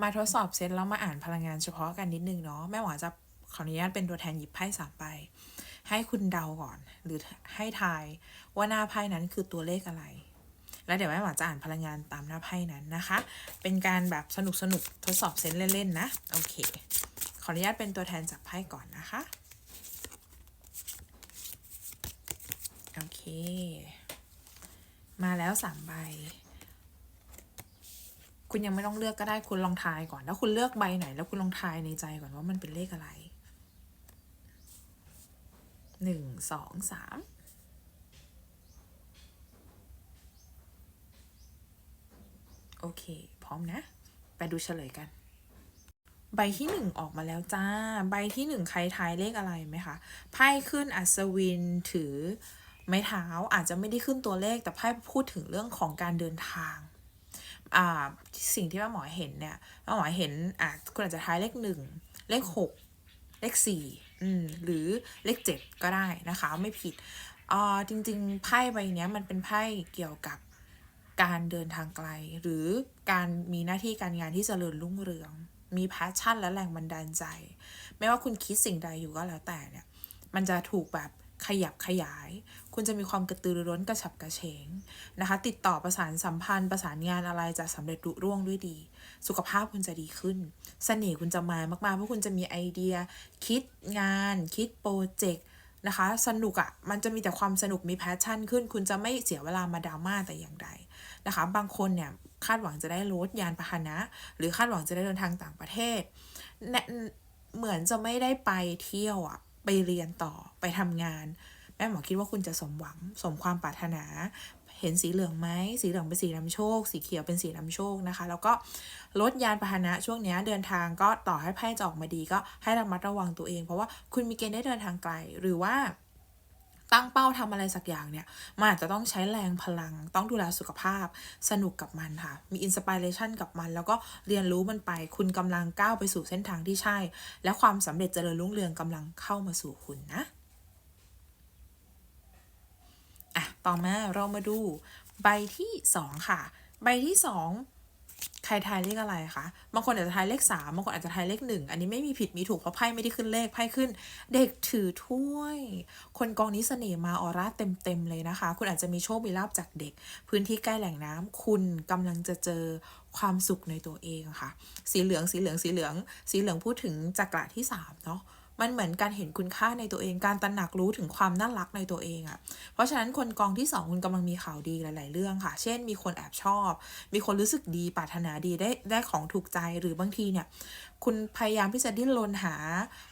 มาทดสอบเซตแล้วมาอ่านพลังงานเฉพาะกันนิดนึงเนาะแม่หมอจะขออนุญาตเป็นตัวแทนหยิบไพ่สามใบให้คุณเดาก่อน หรือให้ทายว่าหน้าไพ่นั้นคือตัวเลขอะไร แล้วเดี๋ยวแม่หมอจะอ่านพลังงานตามหน้าไพ่นั้นนะคะ เป็นการแบบสนุกสนุกทดสอบเซนเล่นๆนะโอเค ขออนุญาตเป็นตัวแทนจากไพ่ก่อนนะคะโอเค มาแล้วสามใบ คุณยังไม่ต้องเลือกก็ได้คุณลองทายก่อน แล้วคุณเลือกใบไหน แล้วคุณลองทายในใจก่อนว่ามันเป็นเลขอะไรหนึ่งสองสามโอเค พร้อมนะ ไปดูเฉลยกัน ใบที่หนึ่งออกมาแล้วจ้า ใบที่หนึ่งใครทายเลขอะไรไหมคะ ไพ่ขึ้นอัศวินถือไม้เท้าอาจจะไม่ได้ขึ้นตัวเลขแต่ไพ่พูดถึงเรื่องของการเดินทาง สิ่งที่แม่หมอเห็นเนี่ยแม่หมอเห็นอะคุณอาจจะทายเลขหนึ่งเลขหกเลขสี่อืมหรือเลขเจ็ดก็ได้นะคะ ไม่ผิดอ่าจริง ๆ ไพ่ใบนี้มันเป็นไพ่เกี่ยวกับการเดินทางไกล หรือการมีหน้าที่การงานที่เจริญรุ่งเรือง มีแพชชั่นและแรงบันดาลใจ ไม่ว่าคุณคิดสิ่งใดอยู่ก็แล้วแต่เนี่ย มันจะถูกแบบ ขยับขยาย คุณจะมีความกระตือรือร้นกระฉับกระเฉงนะคะ ติดต่อประสานสัมพันธ์ ประสานงานอะไรจะสำเร็จลุร่วงด้วยดี สุขภาพคุณจะดีขึ้นเสน่ห์คุณจะมามากๆเพราะคุณจะมีไอเดีย คิดงาน คิดโปรเจกต์นะคะ สนุกอะ่ะมันจะมีแต่ความสนุกมีแพชชั่นขึ้น คุณจะไม่เสียเวลามาดราม่าแต่อย่างใดนะคะ บางคนเนี่ยคาดหวังจะได้รถยานพาหนะ หรือคาดหวังจะได้เดินทางต่างประเทศ เหมือนจะไม่ได้ไปเที่ยวอะ ไปเรียนต่อไปทำงาน แม่หมอคิดว่าคุณจะสมหวังสมความปรารถนา เห็นสีเหลืองไหมสีเหลืองเป็นสีนำโชค สีเขียวเป็นสีนำโชคนะคะ แล้วก็ลดยานพาหนะช่วงนี้เดินทางก็ต่อให้ไพ่จะออกมาดีก็ให้ระมัดระวังตัวเอง เพราะว่าคุณมีเกณฑ์ได้เดินทางไกลหรือว่า ตั้งเป้าทำอะไรสักอย่างเนี่ย มันอาจจะต้องใช้แรงพลัง ต้องดูแลสุขภาพ สนุกกับมันค่ะ มีอินสปิเรชันกับมัน แล้วก็เรียนรู้มันไป คุณกำลังก้าวไปสู่เส้นทางที่ใช่ และความสำเร็จเจริญรุ่งเรืองกำลังเข้ามาสู่คุณนะอะต่อมาเรามาดูใบที่สองค่ะ ใบที่สอง ใครทายเลขอะไรคะ บางคนอาจจะทายเลขสามบางคนอาจจะทายเลขหนึ่งอันนี้ไม่มีผิดมีถูกเพราะไพ่ไม่ได้ขึ้นเลขไพ่ขึ้น เด็กถือถ้วย คนกองนี้เสน่ห์มาออร่าเต็มๆเลยนะคะ คุณอาจจะมีโชคมีลาบจากเด็ก พื้นที่ใกล้แหล่งน้ำคุณกำลังจะเจอความสุขในตัวเองค่ะ สีเหลืองสีเหลืองสีเหลือง สีเหลืองพูดถึงจักระที่สามเนาะ มันเหมือนการเห็นคุณค่าในตัวเอง การตระหนักรู้ถึงความน่ารักในตัวเองอะ่ะ เพราะฉะนั้นคนกองที่สองคุณกำลังมีข่าวดีหลาย ๆ เรื่องค่ะ เช่น มีคนแอบชอบ มีคนรู้สึกดีปรารถนาดีได้ได้ของถูกใจหรือบางทีเนี่ย คุณพยายามที่จะดิ้นรนหา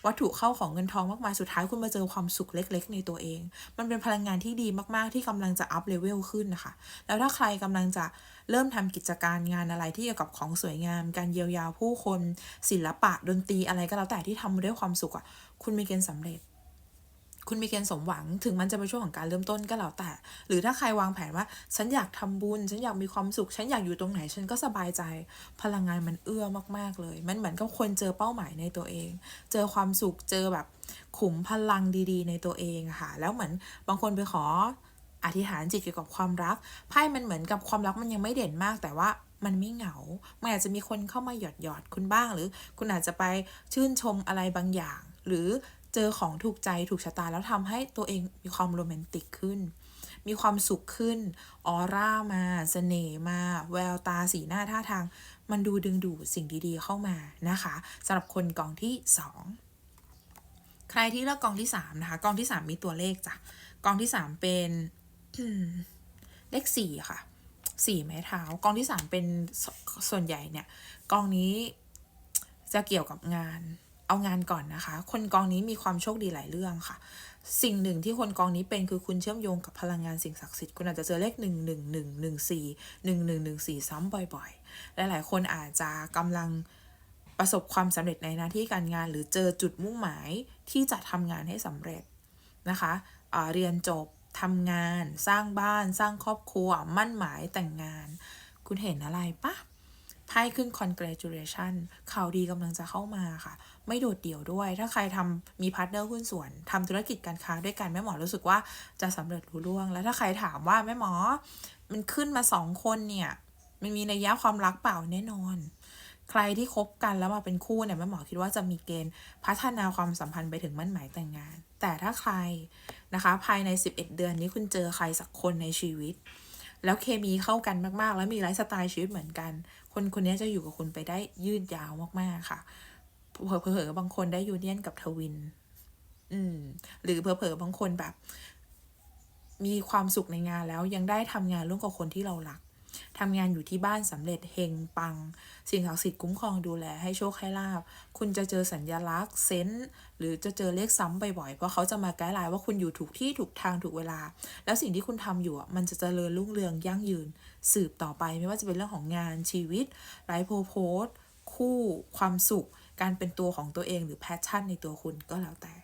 วัตถุเข้าของเงินทองมากมายสุดท้ายคุณมาเจอความสุขเล็ก ๆ ในตัวเอง มันเป็นพลังงานที่ดีมากๆที่กำลังจะอัพเลเวลขึ้นนะคะ แล้วถ้าใครกำลังจะเริ่มทำกิจการงานอะไรที่เกี่ยวกับของสวยงาม การเยียวยาผู้คน ศิลปะดนตรีอะไรก็แล้วแต่ที่ทำมาด้วยความสุขอะ คุณมีเกณฑ์สำเร็จ คุณมีเกณฑ์สมหวังถึงมันจะเป็นช่วงของการเริ่มต้นก็แล้วแต่ หรือถ้าใครวางแผนว่า ฉันอยากทำบุญ ฉันอยากมีความสุข ฉันอยากอยู่ตรงไหน ฉันก็สบายใจ พลังงานมันเอื้อมากๆเลย มันเหมือนกับคนเจอเป้าหมายในตัวเอง เจอความสุข เจอแบบขุมพลังดีๆ ในตัวเองค่ะ แล้วเหมือนบางคนไปขออธิษฐานจิตเกี่ยวกับความรัก ไพ่มันเหมือนกับความรักมันยังไม่เด่นมาก แต่ว่ามันไม่เหงา มันอาจจะมีคนเข้ามาหยอดหยอดคุณบ้าง หรือคุณอาจจะไปชื่นชมอะไรบางอย่าง หรือ เจอของถูกใจถูกชะตาแล้วทำให้ตัวเองมีความโรแมนติกขึ้น มีความสุขขึ้น ออร่ามาเสน่ห์มา แววตาสีหน้าท่าทาง มันดูดึงดูดสิ่งดีๆเข้ามานะคะสำหรับคนกองที่สองใครที่เลือกกองที่สามนะคะ กองที่สามมีตัวเลขจ้ะกองที่สามเป็นเลขสี่ค่ะสี่ไม้เท้ากองที่สามเป็นสส่วนใหญ่เนี่ยกองนี้จะเกี่ยวกับงาน เอางานก่อนนะคะ คนกองนี้มีความโชคดีหลายเรื่องค่ะ สิ่งหนึ่งที่คนกองนี้เป็นคือคุณเชื่อมโยงกับพลังงานสิ่งศักดิ์สิทธิ์คุณอาจจะเจอเลขหนึ่งหนึ่งหนึ่งหนึ่งสี่หนึ่งหนึ่งหนึ่งสี่ซ้ำบ่อยๆ หลายๆ คนอาจจะกำลังประสบความสำเร็จในหน้าที่การงาน หรือเจอจุดมุ่งหมายที่จะทำงานให้สำเร็จนะคะอ่าเรียนจบทำงาน สร้างบ้าน สร้างครอบครัว มั่นหมายแต่งงาน คุณเห็นอะไรปะ ไพ่ขึ้น congratulation ข่าวดีกำลังจะเข้ามาค่ะ ไม่โดดเดี่ยวด้วย ถ้าใครทำมีพาร์ทเนอร์หุ้นส่วนทำธุรกิจการค้าด้วยกันแม่หมอรู้สึกว่าจะสำเร็จรุ่ร่วง แล้วถ้าใครถามว่าแม่หมอ มันขึ้นมาสองคนเนี่ยมันมีนัยยะความรักเปล่าแน่นอน ใครที่คบกันแล้วมาเป็นคู่เนี่ยแม่หมอคิดว่าจะมีเกณฑ์พัฒนาความสัมพันธ์ไปถึงมั่นหมายแต่งงาน แต่ถ้าใครนะคะ ภายใน 11 เดือนนี้คุณเจอใครสักคนในชีวิต แล้วเคมีเข้ากันมากๆ แล้วมีไลฟ์สไตล์ชีวิตเหมือนกัน คนคนนี้จะอยู่กับคุณไปได้ยืดยาวมากๆค่ะ เผลอๆบางคนได้ยูเนียนกับทวิน อืม หรือเผลอๆบางคนแบบ มีความสุขในงานแล้วยังได้ทำงานร่วมกับคนที่เรารัก ทำงานอยู่ที่บ้านสำเร็จเฮงปัง สิ่งศักดิ์สิทธิ์คุ้มครองดูแลให้โชคให้ลาบ คุณจะเจอสัญญลักษณ์เซนส์หรือจะเจอเลขซ้ำบ่อยๆ เพราะเขาจะมาไกด์ไลน์ว่าคุณอยู่ถูกที่ถูกทางถูกเวลา แล้วสิ่งที่คุณทำอยู่อะมันจะเจริญรุ่งเรืองยั่งยืน สืบต่อไปไม่ว่าจะเป็นเรื่องของงานชีวิตไลฟ์โพโพสคู่ ความสุข การเป็นตัวของตัวเองหรือแพชชั่นในตัวคุณก็แล้วแต่